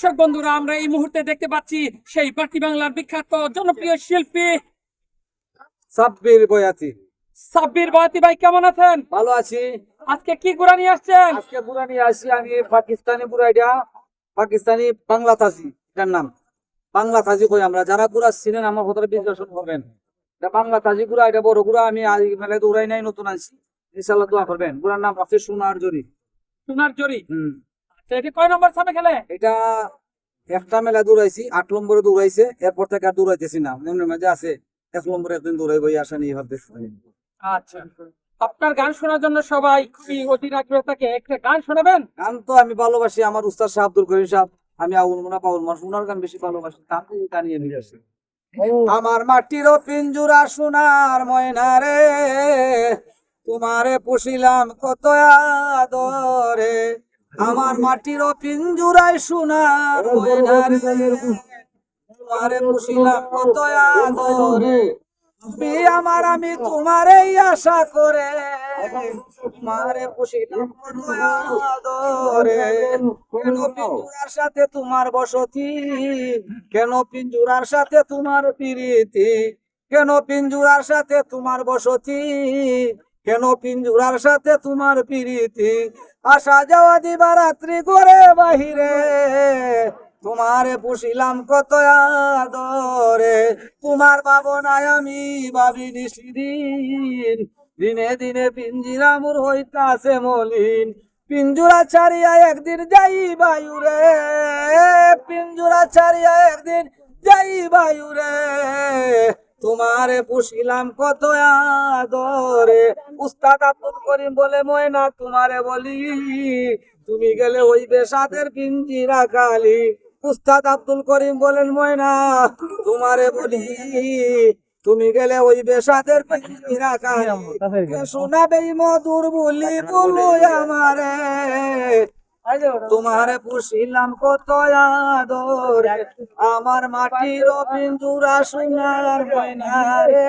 দর্শক বন্ধুরা আমরা এই মুহূর্তে দেখতে পাচ্ছি সেই বাটি বাংলার বিখ্যাত জনপ্রিয় শিল্পী সাব্বির বয়াতি। সাব্বির বয়াতি ভাই কেমন আছেন? ভালো আছি। আজকে কি গুড়া নিয়ে আসছেন? আজকে বুড়া নিয়ে আসি আমি পাকিস্তানি বুড়া এটা পাকিস্তানি বাংলা তাজি এটার নাম। বাংলা তাজি কই আমরা? যারা গুড়া ছিলেন আমার কথাটা বিশ্লেষণ করবেন। এটা বাংলা তাজি গুড়া এটা বড় গুড়া আমি আজ মেলায় দৌড়াই নাই নতুন আনছি ইনশাল্লাহ দোয়া করবেন। গুড়ার নাম আছে সোনার জরি সোনার জরি হম। এটি কয় নম্বর সামনে খেলে? এটা একটা মেলা দৌড়াইছি আট নম্বরে দৌড়াইছে এরপর থেকে আর দৌড়াইতেছি না। মনের মাঝে আছে এক নম্বরে একদিন দৌড়াইবো এই আশা নিয়ে ভাবতেছি। আচ্ছা। আপনার গান শোনার জন্য সবাই খুবই অধীর আগ্রহ থাকে একটা গান শোনাবেন? গান তো আমি ভালোবাসি আমার উস্তাদ শাহ আব্দুল করিম সাহেব আমি আউল মোনা পাউল মানুষ ওনার গান বেশি ভালোবাসি তার থেকে গান নিয়ে নিয়ে আসি। আমার মাটির পিঞ্জুরা সোনার ময়না রে তোমারে পুষিলাম কত আদরে। আমার মাটির পিঞ্জুরায় সোনার ময়না তোমারে পুষিলাম কত আদরে আমার, আমি তোমারই আশা করে। তোমারে পুষিলাম কত আদরে কেন পিঞ্জুরার সাথে তোমার বসতি? কেন পিঞ্জুরার সাথে তোমার প্রীতি? কেন পিঞ্জুরার সাথে তোমার বসতি? কেন পিঞ্জুরার সাথে তোমার প্রীতি? আসা যাওয়া দিবা রাত্রি করে বাহিরে। তোমারে পুষিলাম কত আদরে। তোমার ভাবনায় আমি ভাবি নিশিদিন দিনে দিনে পিঞ্জিরা মোর হইতাছে মলিন। পিঞ্জুরা ছাড়িয়া একদিন যাই বায়ুরে। পিঞ্জুরা ছাড়িয়া একদিন যাই বায়ুরে। তোমারে পুষিলাম কত আদরে। উস্তাদ আব্দুল করিম বলে, ময়না, তোমারে বলি, তুমি গেলে ওই পিঞ্জিরা উস্তাদ আব্দুল করিম বলেন, ময়না, তোমারে বলি, তুমি গেলে ওই পিঞ্জিরা মধুর বলি, বলো আমারে। তোমারে পুষিলাম কত আদর, আমার মাটির পিঞ্জুরা সোনার ময়না রে।